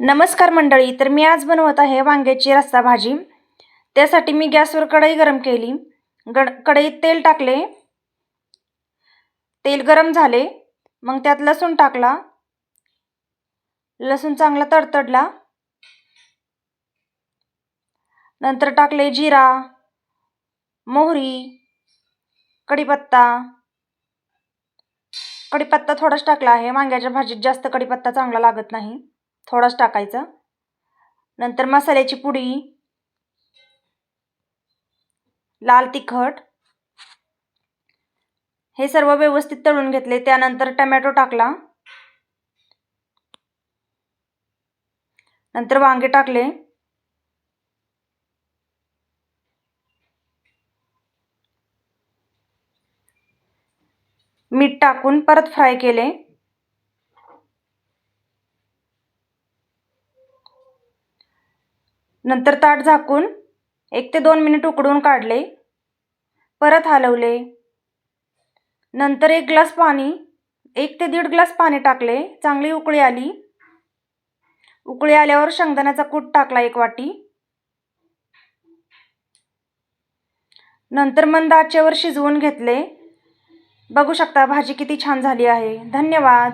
नमस्कार मंडळी तर मी आज बनवत आहे वांग्याची रस्सा भाजी. त्यासाठी मी गॅसवर कढई गरम केली. गड कढईत तेल टाकले. तेल गरम झाले. मग त्यात लसूण टाकला. लसूण चांगला तडतडला. नंतर टाकले जिरा मोहरी कढीपत्ता. कढीपत्ता थोडाच टाकला आहे. वांग्याच्या भाजीत जास्त कढीपत्ता चांगला लागत नाही. थोडाच टाकायचा. नंतर मसाल्याची पुडी. लाल तिखट. हे सर्व व्यवस्थित तळून घेतले. त्यानंतर टमॅटो टाकला. नंतर वांगे टाकले. मीठ टाकून परत फ्राय केले. नंतर ताट झाकून एक ते दोन मिनिट उकडून काढले. परत हलवले. नंतर एक ग्लास पाणी एक ते दीड ग्लास पाणी टाकले. चांगली उकळी आली. उकळी आल्यावर शेंगदाण्याचा कूट टाकला एक वाटी. नंतर मंद आचेवर शिजवून घेतले. बघू शकता भाजी किती छान झाली आहे. धन्यवाद.